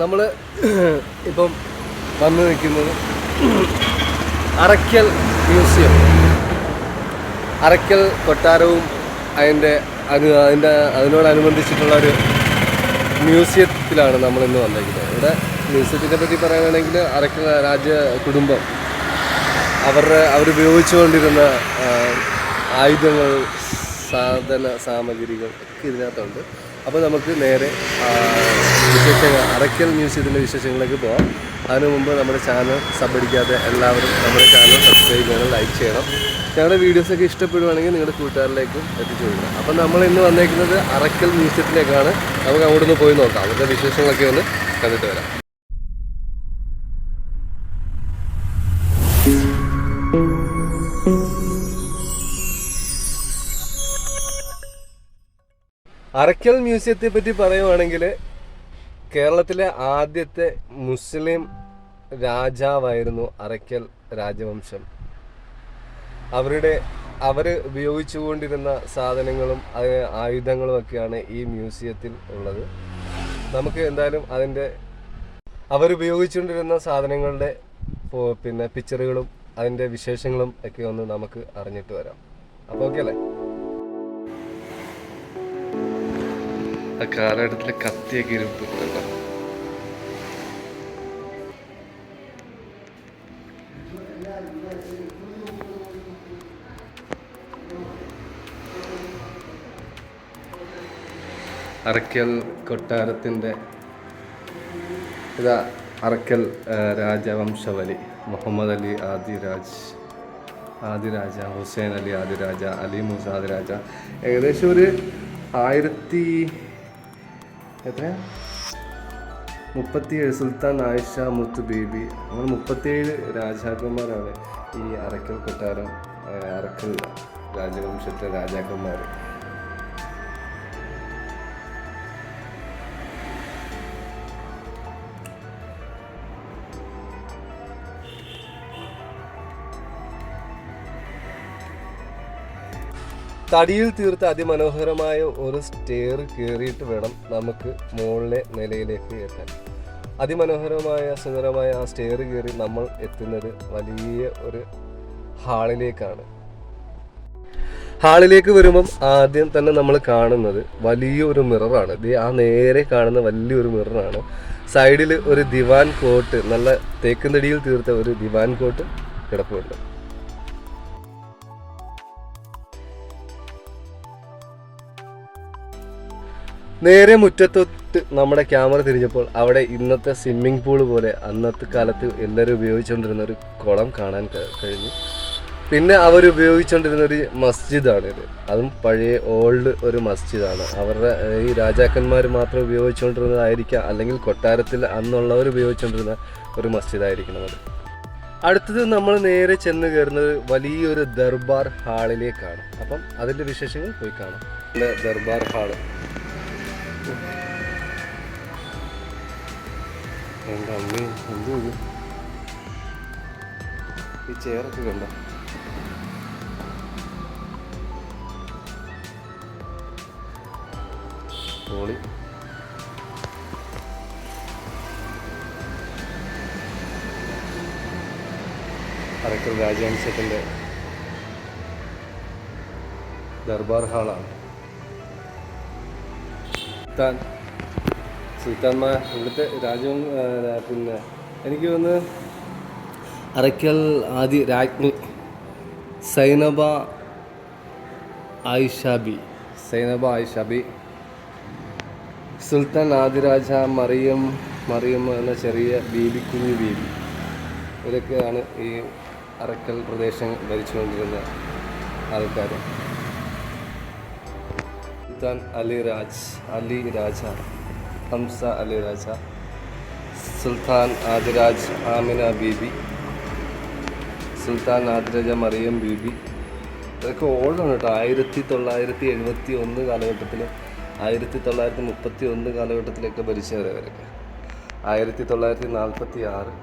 നമ്മൾ ഇപ്പം വന്നു നിൽക്കുന്നത് അറയ്ക്കൽ മ്യൂസിയം. അറയ്ക്കൽ കൊട്ടാരവും അതിന്റെ അനു അതിന്റെ അതിനോടനുബന്ധിച്ചിട്ടുള്ള ഒരു മ്യൂസിയത്തിലാണ് നമ്മൾ ഇന്ന് വന്നിരിക്കുന്നത്. ഇവിടെ മ്യൂസിയത്തിനെ പറ്റി പറയുകയാണെങ്കിൽ അറയ്ക്കൽ രാജ്യ കുടുംബം അവരുടെ അവരുപയോഗിച്ചുകൊണ്ടിരുന്ന ആയുധങ്ങൾ സാധന സാമഗ്രികൾ ഒക്കെ ഇതിനകത്തുണ്ട്. അപ്പോൾ നമുക്ക് നേരെ വിശേഷങ്ങൾ അറയ്ക്കൽ മ്യൂസിയത്തിന്റെ വിശേഷങ്ങളിലേക്ക് പോകാം അതിനു മുമ്പ് നമ്മുടെ ചാനൽ സബടിക്കാതെ എല്ലാവരും നമ്മുടെ ചാനൽ സബ്സ്ക്രൈബ് ചെയ്യണം ലൈക്ക് ചെയ്യണം. ഞങ്ങളുടെ വീഡിയോസൊക്കെ ഇഷ്ടപ്പെടുവാണെങ്കിൽ നിങ്ങളുടെ കൂട്ടുകാരിലേക്കും എത്തിച്ചു കൊടുക്കണം അപ്പം നമ്മൾ ഇന്ന് വന്നേക്കുന്നത് അറയ്ക്കൽ മ്യൂസിയത്തിലേക്കാണ് നമുക്ക് അവിടെ പോയി നോക്കാം. അവരുടെ വിശേഷങ്ങളൊക്കെ ഒന്ന് കണ്ടിട്ട് വരാം. അറയ്ക്കൽ മ്യൂസിയത്തെ പറ്റി പറയുവാണെങ്കിൽ കേരളത്തിലെ ആദ്യത്തെ മുസ്ലിം രാജാവായിരുന്നു അറയ്ക്കൽ രാജവംശം. അവരുടെ അവർ ഉപയോഗിച്ചുകൊണ്ടിരുന്ന സാധനങ്ങളും അത് ആയുധങ്ങളും ഒക്കെയാണ് ഈ മ്യൂസിയത്തിൽ ഉള്ളത്. നമുക്ക് എന്തായാലും അതിന്റെ അവരുപയോഗിച്ചുകൊണ്ടിരുന്ന സാധനങ്ങളുടെ പിന്നെ പിക്ചറുകളും അതിന്റെ വിശേഷങ്ങളും ഒക്കെ ഒന്ന് നമുക്ക് അറിഞ്ഞിട്ട് വരാം. അപ്പോൾ ഓക്കെ അല്ലേ? ആ കാലഘട്ടത്തിലെ കത്തിയൊക്കെ ഇരുപ്പിട്ടുണ്ടോ അറക്കൽ കൊട്ടാരത്തിന്റെ ഇതാ അറക്കൽ രാജവംശവലി മുഹമ്മദ് അലി ആദിരാജ് ആദിരാജ ഹുസൈൻ അലി ആദിരാജ അലി മൂസ ആദിരാജ. ഏകദേശം ഒരു ആയിരത്തി എത്ര? മുപ്പത്തിയേഴ് സുൽത്താൻ ആയിഷ മുത്ത് ബേബി. അങ്ങനെ മുപ്പത്തിയേഴ് രാജാക്കന്മാരാണ് ഈ അറക്കൽ കൊട്ടാരം അറക്കൽ രാജവംശത്തിലെ രാജാക്കന്മാർ തടിയിൽ തീർത്ത അതിമനോഹരമായ ഒരു സ്റ്റെയർ കയറിയിട്ട് വേണം നമുക്ക് മുകളിലെ നിലയിലേക്ക് എത്താൻ. അതിമനോഹരമായ സുന്ദരമായ ആ സ്റ്റെയർ കയറി നമ്മൾ എത്തുന്നത് വലിയ ഒരു ഹാളിലേക്കാണ്. ഹാളിലേക്ക് വരുമ്പം ആദ്യം തന്നെ നമ്മൾ കാണുന്നത് വലിയൊരു മിററാണ് ഇത് ആ നേരെ കാണുന്ന വലിയൊരു മിററാണ് സൈഡിൽ ഒരു ദിവാൻ കോട്ട് നല്ല തേക്കുന്നടിയിൽ തീർത്ത ഒരു ദിവാൻ കോട്ട് കിടപ്പുണ്ട്. നേരെ മുറ്റത്തൊട്ട് നമ്മുടെ ക്യാമറ തിരിഞ്ഞപ്പോൾ അവിടെ ഇന്നത്തെ സ്വിമ്മിംഗ് പൂൾ പോലെ അന്നത്തെ കാലത്ത് എല്ലാവരും ഉപയോഗിച്ചുകൊണ്ടിരുന്ന ഒരു കുളം കാണാൻ കഴിഞ്ഞു. പിന്നെ അവർ ഉപയോഗിച്ചുകൊണ്ടിരുന്ന ഒരു മസ്ജിദാണ് ഇത്. അതും പഴയ ഓൾഡ് ഒരു മസ്ജിദാണ്. അവരുടെ ഈ രാജാക്കന്മാർ മാത്രം ഉപയോഗിച്ചുകൊണ്ടിരുന്നതായിരിക്കാം അല്ലെങ്കിൽ കൊട്ടാരത്തിൽ അന്നുള്ളവർ ഉപയോഗിച്ചുകൊണ്ടിരുന്ന ഒരു മസ്ജിദായിരിക്കണം അത്. അടുത്തത് നമ്മൾ നേരെ ചെന്ന് കയറുന്നത് വലിയൊരു ദർബാർ ഹാളിലേക്കാണ്. അപ്പം അതിന്റെ വിശേഷങ്ങൾ പോയി കാണാം. ദർബാർ ഹാൾ. എന്റെ അമ്മേ എന്തോ ഈ ചെയറൊക്കെ കണ്ട? പൊളി. അറക്കൽ രാജവംശത്തിന്റെ ദർബാർ ഹാളാണ്. സുൽത്താൻ. സുൽത്താൻമാർ ഇവിടുത്തെ രാജവം പിന്നെ എനിക്ക് തോന്നുന്നു അറയ്ക്കൽ ആദി രാജ്ഞി സൈനബ ആയിഷാബി. സൈനബ ആയിഷാബി. സുൽത്താൻ ആദിരാജ മറിയം മറിയം എന്ന ചെറിയ ബീബി കുഞ്ഞു ബീബി ഇവരൊക്കെയാണ് ഈ അറക്കൽ പ്രദേശം ഭരിച്ചുകൊണ്ടിരുന്ന ആൾക്കാർ സുൽത്താൻ അലി രാജ് അലി രാജ ഹംസ അലി രാജ സുൽത്താൻ ആദിരാജ് ആമിന ബീബി സുൽത്താൻ ആദിരാജ മറിയം ബീബി. ഇതൊക്കെ ഓൾഡാണ് കേട്ടോ. ആയിരത്തി തൊള്ളായിരത്തി എഴുപത്തി ഒന്ന് കാലഘട്ടത്തിൽ ആയിരത്തി തൊള്ളായിരത്തി മുപ്പത്തി ഒന്ന് കാലഘട്ടത്തിലൊക്കെ ഭരിച്ചവരവരൊക്കെ ആയിരത്തി തൊള്ളായിരത്തി നാൽപ്പത്തി ആറ്.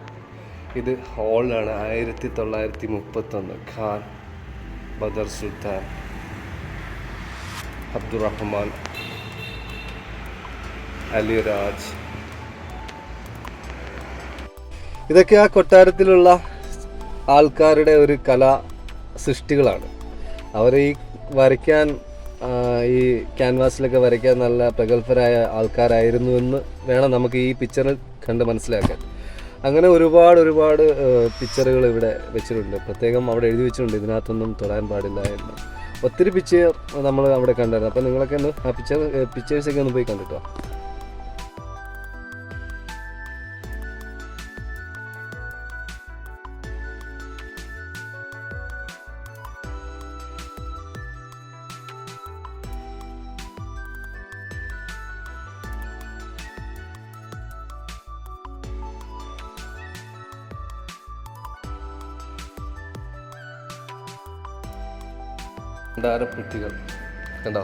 ഇത് ഓൾഡാണ് ആയിരത്തി തൊള്ളായിരത്തി മുപ്പത്തൊന്ന്. ഖാൻ ബദർ സുൽത്താൻ. അബ്ദുറഹ്മാൻ അലിരാജ്. ഇതൊക്കെ ആ കൊട്ടാരത്തിലുള്ള ആൾക്കാരുടെ ഒരു കലാ സൃഷ്ടികളാണ്. അവർ ഈ വരയ്ക്കാൻ ഈ ക്യാൻവാസിലൊക്കെ വരയ്ക്കാൻ നല്ല പ്രഗത്ഭരായ ആൾക്കാരായിരുന്നു എന്ന് വേണം നമുക്ക് ഈ പിക്ചറിൽ കണ്ട് മനസ്സിലാക്കാൻ. അങ്ങനെ ഒരുപാട് ഒരുപാട് പിക്ചറുകൾ ഇവിടെ വെച്ചിട്ടുണ്ട്. പ്രത്യേകം അവിടെ എഴുതി വെച്ചിട്ടുണ്ട്. ഇതിനകത്തൊന്നും തൊടാൻ പാടില്ല എന്ന്. ഒത്തിരി പിക്ചർ നമ്മൾ അവിടെ കണ്ടായിരുന്നു. അപ്പോൾ നിങ്ങളൊക്കെ ഒന്ന് ആ പിക്ചർ പിക്ചേഴ്സൊക്കെ ഒന്ന് പോയി കണ്ടിട്ടോ? ഭണ്ഡാരപ്പെട്ടികൾ കണ്ടോ?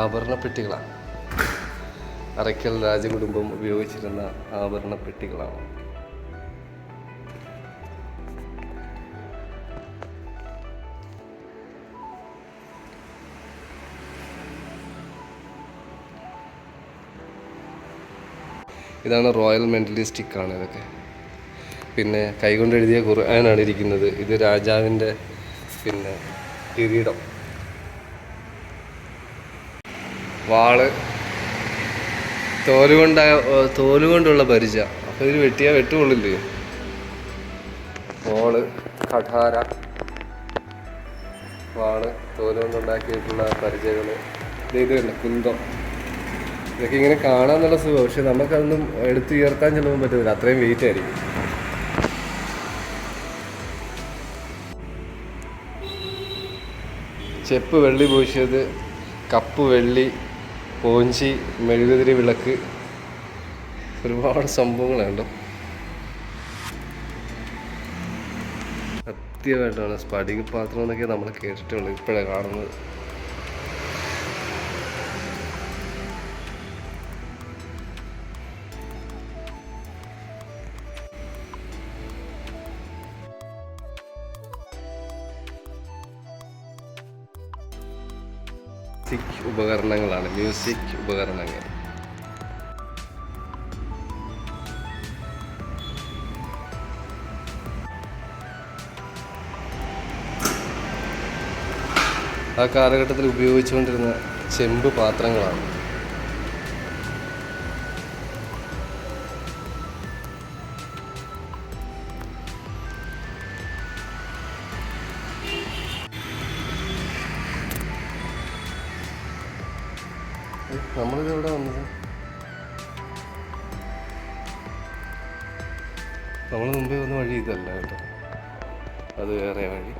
ആഭരണ പെട്ടികളാണ് അറയ്ക്കൽ രാജകുടുംബം ഉപയോഗിച്ചിരുന്ന ആഭരണ പെട്ടികളാണ് ഇതാണ് റോയൽ മെന്റലിസ്റ്റിക് ആണ് ഇതൊക്കെ. പിന്നെ കൈകൊണ്ട് എഴുതിയ ഖുർആനാണ് ഇരിക്കുന്നത്. ഇത് രാജാവിന്റെ പിന്നെ കിരീടം. വാൾ. തോലുകൊണ്ട തോലുകൊണ്ടുള്ള പരിച. അപ്പോൾ ഇത് വെട്ടിയാൽ വെട്ടുകൊള്ളില്ലേ? വാൾ കഠാര വാൾ തോലുകൊണ്ടുണ്ടാക്കിയിട്ടുള്ള പരിചകൾ ഇത് തന്നെ കുന്തം. ഇതൊക്കെ ഇങ്ങനെ കാണാൻ നല്ല സുഖം പക്ഷെ നമുക്കതൊന്നും എടുത്ത് ഉയർത്താൻ ചെല്ലുമ്പോൾ പറ്റുന്നില്ല അത്രയും വെയിറ്റ് ആയിരിക്കും. ചെപ്പ് വെള്ളി പൂശിയത് കപ്പ് വെള്ളി പോഞ്ചി മെഴുകുതിരി വിളക്ക് ഒരുപാട് സംഭവങ്ങളുണ്ട് സത്യമായിട്ടാണ് സ്ഫടിക പാത്രം എന്നൊക്കെ നമ്മൾ കേട്ടിട്ടുള്ളൂ ഇപ്പോഴാണ് കാണുന്നത്. ഉപകരണങ്ങളാണ്. മ്യൂസിക് ഉപകരണങ്ങൾ. ആ കാലഘട്ടത്തിൽ ഉപയോഗിച്ചുകൊണ്ടിരുന്ന ചെമ്പ് പാത്രങ്ങളാണ്. നമ്മളിത് എവിടെ വന്നത്? നമ്മൾ മുമ്പേ വന്ന വഴി ഇതല്ല കേട്ടോ. അത് വേറെ വഴി.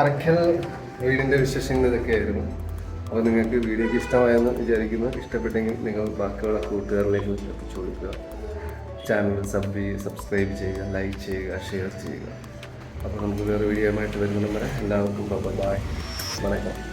അറക്കൽ വീടിന്റെ വിശേഷങ്ങൾ ഇതൊക്കെയായിരുന്നു. അപ്പോൾ നിങ്ങൾക്ക് വീഡിയോക്ക് ഇഷ്ടമായെന്ന് വിചാരിക്കുന്നു. ഇഷ്ടപ്പെട്ടെങ്കിൽ നിങ്ങൾ ബാക്കിയുള്ള കൂട്ടുകാരിലേക്ക് എത്തിച്ചു കൊടുക്കുക. ചാനൽ സബ് സബ്സ്ക്രൈബ് ചെയ്യുക ലൈക്ക് ചെയ്യുക ഷെയർ ചെയ്യുക. അപ്പോൾ നമുക്ക് വേറെ വീഡിയോ ആയിട്ട് വരുന്നതും വരെ എല്ലാവർക്കും ബൈ വണക്കം